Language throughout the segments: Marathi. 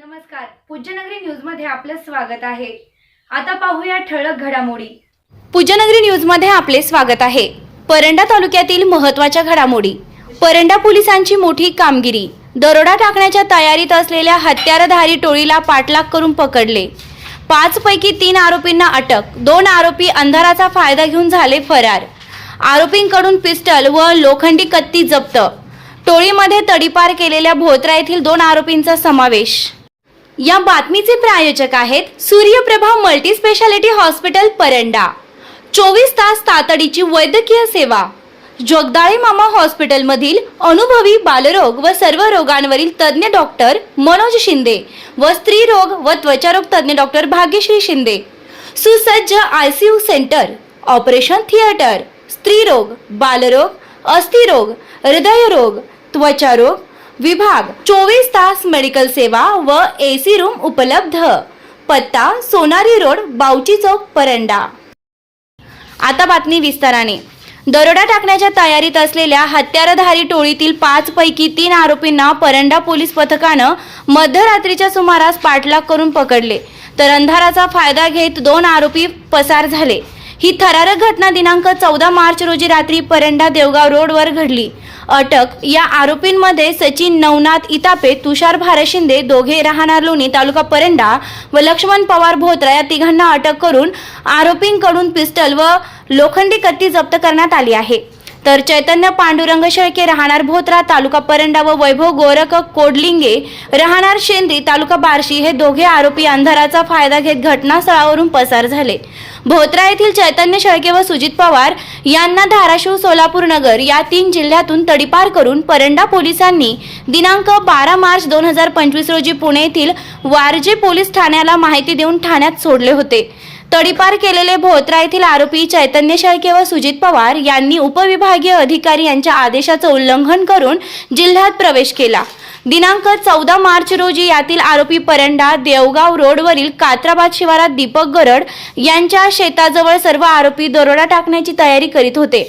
नमस्कार. पूज्यनगरी न्यूजमध्ये आपलं स्वागत आहे. आता पाहूया ठळक घडामोडी. पूज्यनगरी न्यूजमध्ये आपले स्वागत आहे. परंडा तालुक्यातील महत्त्वाच्या घडामोडी. परंडा पोलिसांची मोठी कामगिरी. दरोडा टाकण्याच्या तयारीत असलेल्या हत्यारधारी टोळीला पाठलाग करून पकडले. पाच पैकी तीन आरोपींना अटक दोन आरोपी अंधाराचा फायदा घेऊन झाले फरार. आरोपींकडून पिस्टल व लोखंडी कत्ती जप्त. टोळीमध्ये तडीपार केलेल्या भोत्रा येथील दोन आरोपींचा समावेश. या बातमीचे प्रायोजक आहेत Suryaprabha multi speciality hospital Paranda. चोवीस तास तातडीची वैद्यकीय सेवा. जोगदाळे मामा हॉस्पिटलमधील अनुभवी बालरोग व सर्व रोगांवरील तज्ज्ञ डॉक्टर मनोज शिंदे व स्त्रीरोग व त्वचारोग तज्ज्ञ डॉक्टर भाग्यश्री शिंदे. सुसज्ज I C U centre operation theatre स्त्रीरोग बालरोग अस्थिरोग हृदयरोग त्वचारोग विभाग चोवीस तास मेडिकल सेवा व ए सी रूम उपलब्ध. पत्ता सोनारी रोड बावची चौक परंडा. आता बातमी विस्ताराने. दरोडा टाकण्याच्या तयारीत असलेल्या हत्यारधारी टोळीतील पाच पैकी तीन आरोपींना परंडा पोलीस पथकानं मध्यरात्रीच्या सुमारास पाठलाग करून पकडले. तर अंधाराचा फायदा घेत दोन आरोपी पसार झाले. ही थरारक घटना दिनांक चौदा मार्च रोजी रात्री परंडा देवगाव रोडवर घडली. अटक या आरोपींमध्ये सचिन नवनाथ इतापे तुषार भारत शिंदे दोघे राहणार लोणी तालुका परंडा व लक्ष्मण पवार भोत्रा या तिघांना अटक करून आरोपींकडून पिस्टल व लोखंडी कत्ती जप्त करण्यात आली आहे. तर चैतन्य पांडुरंग शेळके राहणार भोत्रा तालुका परंडा व वैभव गोरख कोडलिंगे राहणार शेंद्री तालुका बार्शी हे दोघे आरोपी अंधाराचा फायदा घेत घटनास्थळावरून पसार झाले. भोत्रा येथील चैतन्य शेळके व सुजित पवार यांना धाराशिव सोलापूर नगर या तीन जिल्ह्यातून तडीपार करून परंडा पोलिसांनी दिनांक बारा मार्च दोन हजार पंचवीस रोजी पुणे येथील वारजे पोलीस ठाण्याला माहिती देऊन ठाण्यात सोडले होते. तडीपार केलेले भोत्रा येथील आरोपी चैतन्य शेळके व सुजित पवार यांनी उपविभागीय अधिकारी यांच्या आदेशाचं उल्लंघन करून जिल्ह्यात प्रवेश केला. दिनांक चौदा मार्च रोजी यातील आरोपी परंडा देवगाव रोडवरील कात्राबाद शिवारात दीपक गरड यांच्या शेताजवळ सर्व आरोपी दरोडा टाकण्याची तयारी करीत होते.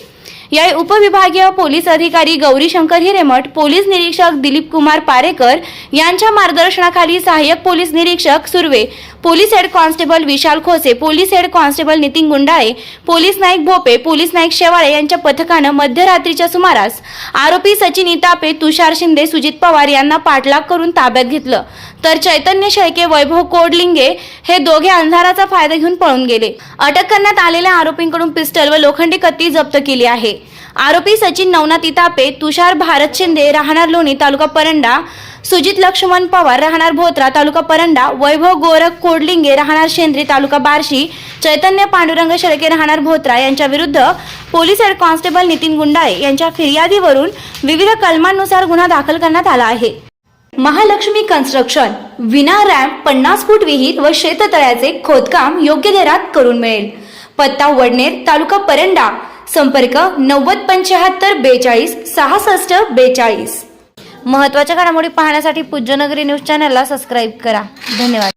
यावेळी उपविभागीय पोलीस अधिकारी गौरी शंकर हिरेमठ पोलीस निरीक्षक दिलीप कुमार पारेकर यांच्या मार्गदर्शनाखाली सहाय्यक पोलीस निरीक्षक Surve police head constable Vishal Khose police head constable Nitin Gundale police Naik Bhope police Naik Shewale यांच्या पथकानं मध्यरात्रीच्या सुमारास आरोपी सचिन इतापे तुषार शिंदे सुजित पवार यांना पाठलाग करून ताब्यात घेतलं. तर चैतन्य शेळके वैभव कोडलिंगे हे दोघे अंधाराचा फायदा घेऊन पळून गेले. अटक करण्यात आलेल्या आरोपींकडून पिस्टल व लोखंडी कत्ती जप्त केली आहे. आरोपी सचिन नवनाथ इतापे तुषार भारत शिंदे राहणार लोणी तालुका परंडा सुजित लक्ष्मण पवार राहणार भोत्रा तालुका परंडा वैभव गोरख कोडलिंगे राहणार शेंद्री तालुका बार्शी चैतन्य पांडुरंग शेळके राहणार भोत्रा यांच्या विरुद्ध police head constable Nitin Gundale यांच्या फिर्यादीवरून विविध कलमांनुसार गुन्हा दाखल करण्यात आला आहे. महालक्ष्मी कन्स्ट्रक्शन विना रॅम्प पन्नास फूट विहीर व शेततळ्याचे खोदकाम योग्य दरात करून मिळेल. पत्ता वडनेर तालुका परंडा. संपर्क नव्वद पंच्याहत्तर बेचाळीस सहासष्ट बेचाळीस. महत्त्वाच्या घडामोडी पाहण्यासाठी पूज्यनगरी न्यूज चॅनलला सबस्क्राईब करा. धन्यवाद.